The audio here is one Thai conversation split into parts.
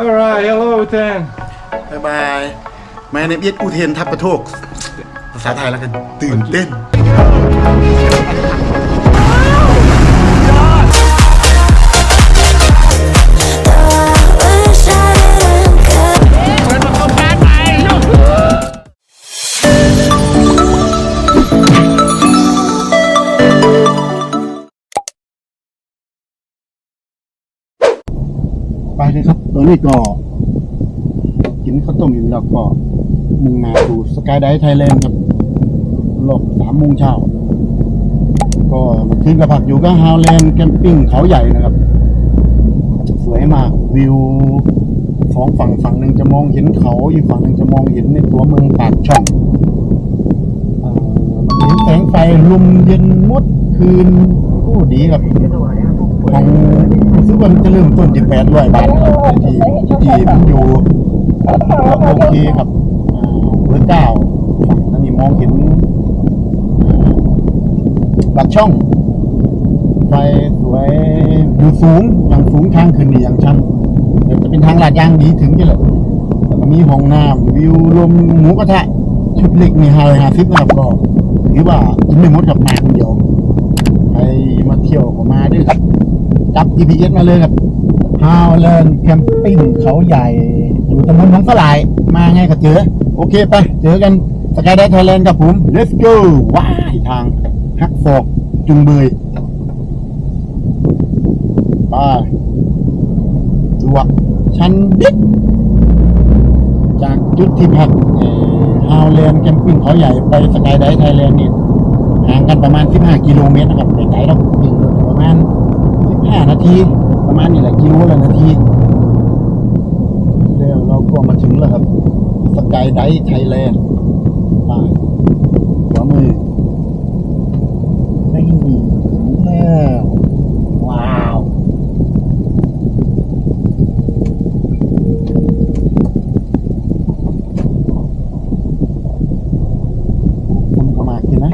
All right, hello Uten. บายบายแม่ในเอียดอุเทนทับประโทกภาษาไทยแล้วกัน ตื่นเต้น นี้ก็ กินข้าวต้มอยู่แล้วก็มุ่งหน้าสู่สกายไดไทยแลนด์ครับรอบสามโมงเช้าก็มาคืนกับผักอยู่ก็ฮาวแลนด์แคมปิ้งเขาใหญ่นะครับ สวยมากวิวสองฝั่งฝั่งหนึ่งจะมองเห็นเขาอีกฝั่งหนึ่งจะมองเห็นในตัวเมืองปากช่องเห็นแสงไฟลมเย็นมดคืนโอ้ดีครับของ ว่ามันจะเริ่มต้นที่แปดร้อยบาทครับที่ที่มันอยู่ก็โอเคครับเบอร์เก้าฝั่นนี่มองเห็นปากช่องไฟสวยอยู่สูงอย่างสูงทางขึ้นนี่อย่างชันเดี๋ยวจะเป็นทางลาดยางดีถึงนี่แหละแล้วก็มีห้องน้ำวิวลมหมูกระทะชุดเล็กมีห้าร้อยห้าสิบนะครับก็ถือว่ากินไม่หมดกับมาคนเดียวใครมาเที่ยวก็มาด้วยครับ จับ GPS มาเลยครับฮาวเลนแคมปิ้งเขาใหญ่ อยู่ตำบลหนองสลาย มาไงก็เจอ โอเคไป เจอกันสกายไดไทยแลนด์กับผม let's go ว้ายทางฮักฟอกจุงเบยไปจวกชันดิกจากจุดที่พักฮาวเลนแคมปิ้งเขาใหญ่ไปสกายไดไทยแลนด์นี่ห่างกันประมาณ 15 กิโลเมตรนะครับไม่ไกลหรอกวิ่งรถประมาณ 15นาที ประมาณนี้แหละกิโลละนาทีแล้วเราก็มาถึงแล้วครับสกายไดไทยแลนด์ไปขวามือไม่มีแล้วว้าวคนก็มากินนะ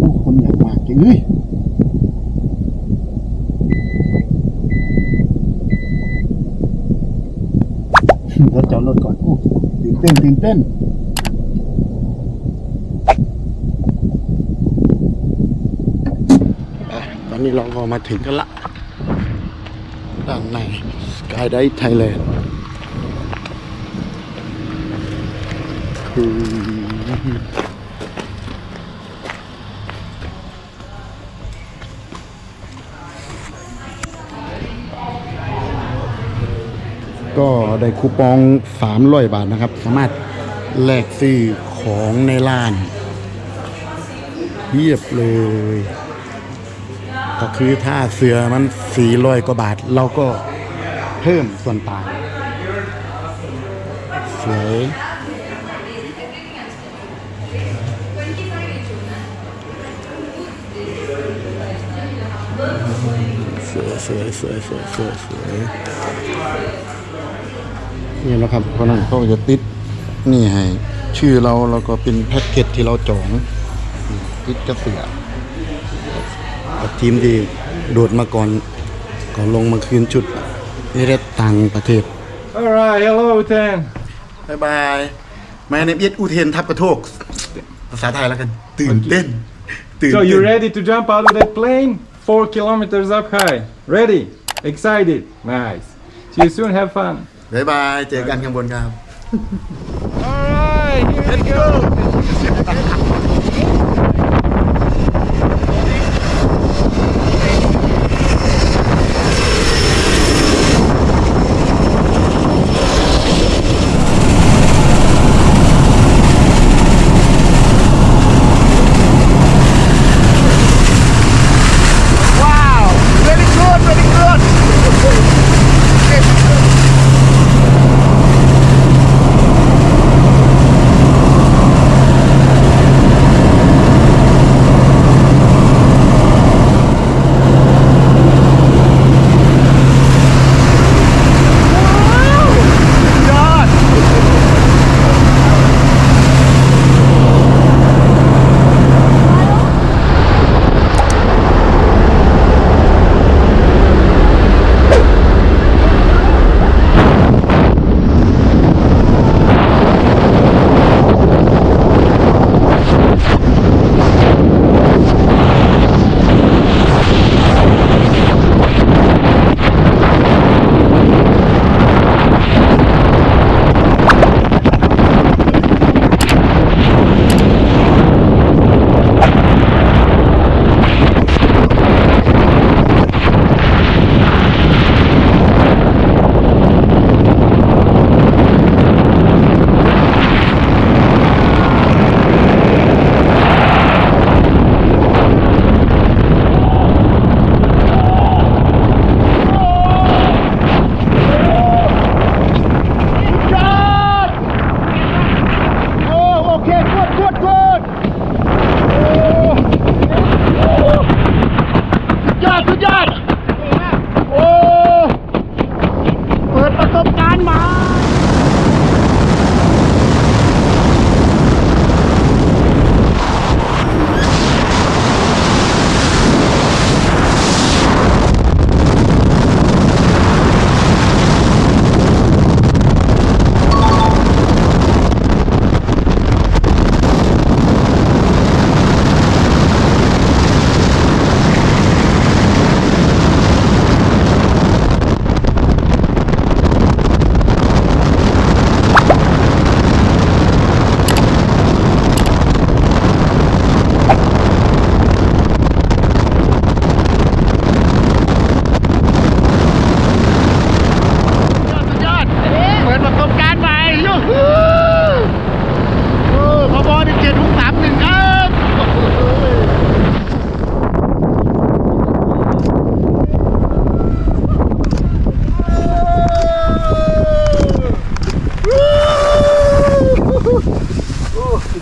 ผู้คนอยากมาเก่งเอ้ยเราจอดรถก่อนโอ้ตื่น เต้นตื่นเต้นอะตอนนี้เราก็มาถึงกันละ ด้านในสกายไดไทยแลนด์คือ ก็ได้คูปอง300บาทนะครับ สามารถแลกซื้อของในร้านเทียบเลย ก็คือถ้าเสือมัน400กว่าบาท เราก็เพิ่มส่วนต่างสวยสวยสวยสวยสวยสวยสวย นี่นะครับเพราะนั้นเขาจะติดนี่ให้ชื่อเราแล้วก็เป็นแพ็กเกจที่เราจองติดกระเสือกับทีมที่โดดมาก่อนก่อนลงมาคืนจุดนี่ได้ตังประเทศ Alright, hello Ten. บายบายแม่ในเอียดอุเทนทับกระโทกภาษาไทยแล้วกัน ตื่นเต้น ตื่น So เต้ you น ready to jump out of that plane? Four kilometers up high. Ready? Excited? Nice. See you soon. Have fun. บายบาย เจอกันข้างบนครับ Alright, here we go. Good!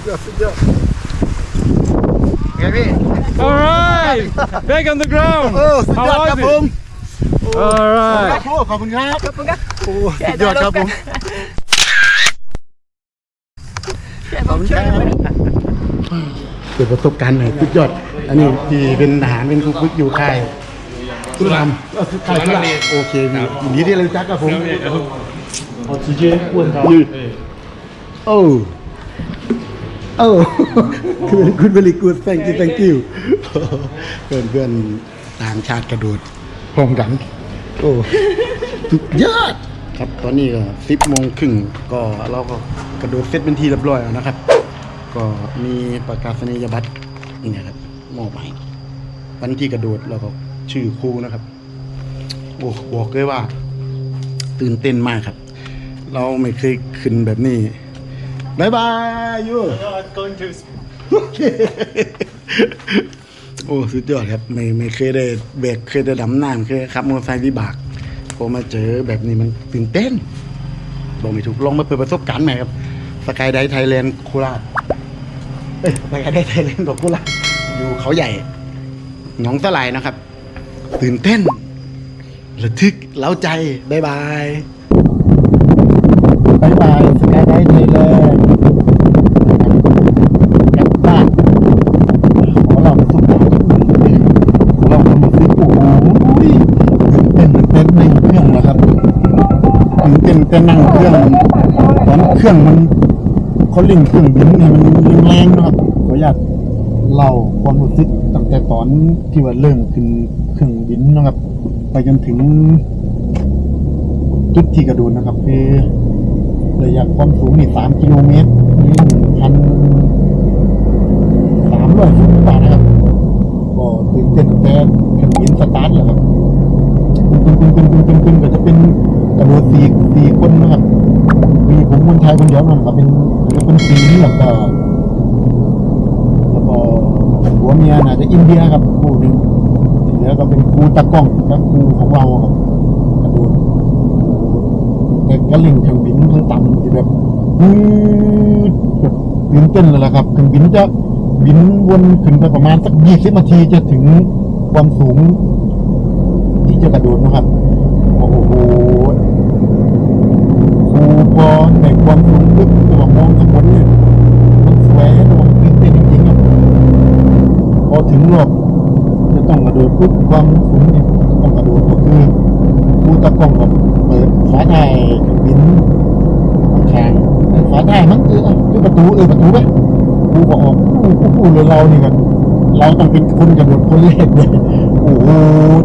ยอดสุดยอดไงพี่ alright back on the ground โอ้สุดยอดครับผม alright ขอบคุณครับขอบคุณครับโอ้สุดยอดครับผมขอบคุณครับเกิดประสบการณ์หน่อยสุดยอด อันนี้ที่เป็นทหารเป็นคุกอยู่ค่ายสุรามค่ายสุราโอเคยินดีที่เรารู้จักครับผมออกซิเจนวรครับโอ้ โอ้คือคุณบริกูด thank you thank you เพื่อนเพื่อนต่างชาติกระโดดพร้อมกัน โอ้สุดยอดครับ ตอนนี้ก็สิบโมงครึ่งก็เราก็กระโดดเสร็จเป็นทีเรียบร้อยแล้วนะครับ ก็มีประกาศนียบัตรนี่นะครับมอบให้วันที่กระโดดเราก็ชื่อครูนะครับโอ้บอกเลยว่า ตื่นเต้นมากครับ เราไม่เคยขึ้นแบบนี้ บายบายยูโอเคโอ้สุดยอดครับ ไม่ไม่เคยได้แบกเคยได้ดำน้ำเคยขับมอเตอร์ไซค์วิบากพอมาเจอแบบนี้มันตื่นเต้นบอกไม่ถูกลองมาเปิดประสบการณ์ใหม่ครับสกายไดไทยแลนด์โคราชเอ้ยสกายไดไทยแลนด์โคราชอยู่เขาใหญ่หนองสลายนะครับ ตื่นเต้นระทึกเล้าใจบายบายบายบายสกายไดไทยแลนด์กลับบ้าน ขอเราประสบการณ์จากคุณเลยขอเราความรู้สึกโอ้โหตื่น เต้นตื่นเต้นในเครื่องนะครับตื่นเต้นเต้นนั่งเครื่องตอนเครื่องมันเขาล่งเครื่องบินเนี่ยมันแรงนะครับขออนุญาตเล่าความรู้สึกตั้งแต่ตอนที่ว่าเริ่มขึ้นเครื่องบินนะครับ ไปจนถึงจุดที่กระโดดนะครับ คือระยะความสูงนี่สามกิโลเมตรนี่หนึ่งพัน สามร้อยสิบบาทนะครับ ก็ตื่นเต้นแต่แผ่นดินสตาร์ทแหละครับปึ้ งปึ้งปึ้งปึ้งปึ้งปึ้งก็จะเป็นกระโดดสี่สี่คนนะครับมีผมคนไทยคนเดียวนะครับเป็นเป็นสีนี่แล้วก็แล้วก็หัวเมียน่าจะอินเดียครับคู่หนึ่งเหลือก็เป็นครูตะกล้องและครูของเราครับกระโดดแต่กระลิ่งเครื่องบินทั้งต่ำที่แบบอืดแบบตื่นเต้นเลยละครับเครื่องบินจะบินวนขึ้นไปประมาณสักยี่สิบนาทีจะถึงความสูงที่จะกระโดดนะครับ โอ้โหคูพอในความสูงปุ๊บตัวมองข้างบนเนี่ยมันสวยระวังตื่นเต้นจริงๆครับพอถึงรอบจะต้องกระโดดปุ๊บความสูงเนี่ยต้องกระโดดก็คือคูตะกองกับเปิดฝาท้ายบินข้างแต่ฝาท้ายมันคือคือประตูเออประตูไปครูบอกผู้ผู้ผู้เลยเรานี่กันเราต้องเป็นคนกระโดดคนแรกเลย โอ้โห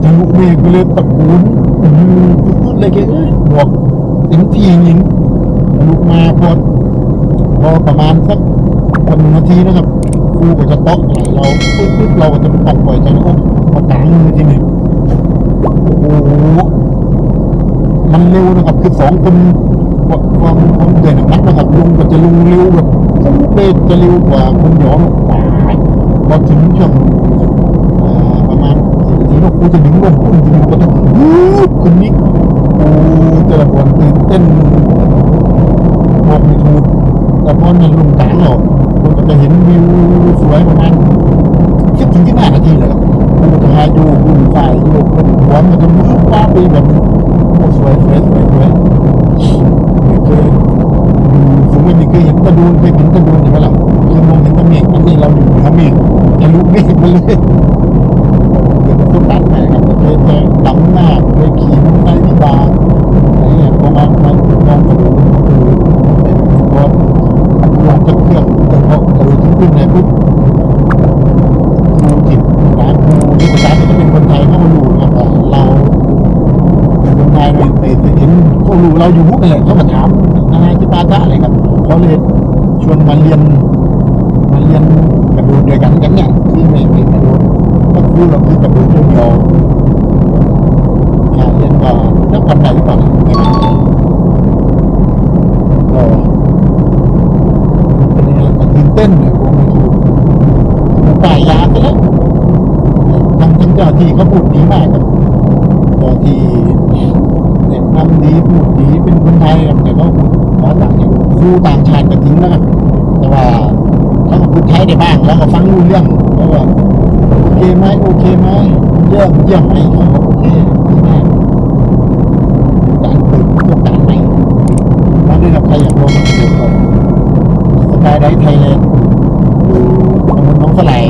ทะลุเมฆไปเลยตะกูนอื้อหือสุดๆเลยแกเอ้ยบอกเต็มที่จริงทะลุมาพอพอประมาณสักคนนาทีนะครับครูก็จะต๊อกไหลเราปุ๊บปุ๊บเราก็จะปัดปล่อยใจแล้วก็มากางมือทีหนึ่งโอ้โหมันเร็วนะครับ คือสองคนความความความเด่นนักนะครับลุงก็จะลุงเร็วแบบเบรจะเร็วกว่าคนย้อนกว่าพอถึงช่วง สี่าทีเราคูจะดึงลงคุณจะดึงก็ต้องวูบคนนี้โอ้แต่ละคนตื่นเต้นบอกไม่ถูกแต่พอในลุงกลางเราคุณก็จะเห็นวิวสวยประมาณสิบถึงยี่สิบห้านาทีเลยครับคุณก็จะหาอยู่คุณฝ่ายอยู่คนหัวมันจะมืดว้าไปแบบสวยสวยสวยสวยไม่เคยสมมตินี่เคือเห็นตะดูนไปเห็นตะดูนใช่ไหมล่ะคือมองเห็นตะเมฆอันนี้เราอยู่เหนือเมฆจะลุกเมฆมาเลยเดี๋ยวต้องตัดไปครับจะจะดำหน้าไปขี่มันไปวิบากอะไรเนี่ยพอมามาลองกระดูนก็คือเป็นพอลงจากเครื่องแต่พอกระดูนขึ้นเนี่ยปุ๊บครูจิตร้านครูที่ประจำจะเป็นคนไทยเข้ามาอยู่นะครับเราคนไทยเนี่ยไปเห็นเขารู้เราอยู่มุกอะไรเขามาถาม นายจิปาตะอะไรครับเขาเลย ชวนมาเรียนมาเรียนกระโดดด้วยกันกันเนี่ยที่ไม่ไม่กระดดก็คือเราคือกระโดดเดียวๆค่เรียนว่านักวันไหนหรือเปล่าเนี่ยไม่แน่ใจก็เป็นยังไงก็ตื่นเต้นเลยผมไม่ถูกถูกป่ายยาไปแล้วทางทางเจ้าที่เขาพูดดีมากครับเจ้าที่ บางทางก็ถึงนะครับ แต่ว่าเขาก็พูดไทยได้บ้าง แล้วก็ฟังรู้เรื่องแล้วว่าโอเคไหมโอเคไหมเยี่ยมเยี่ยมไหมเขโอเคการเปิดโอกาสใหม่มาด้วยกับใครอยากลงมาเกี่ยวสไดท์ไทยแลนด์อยู่น้องสลาย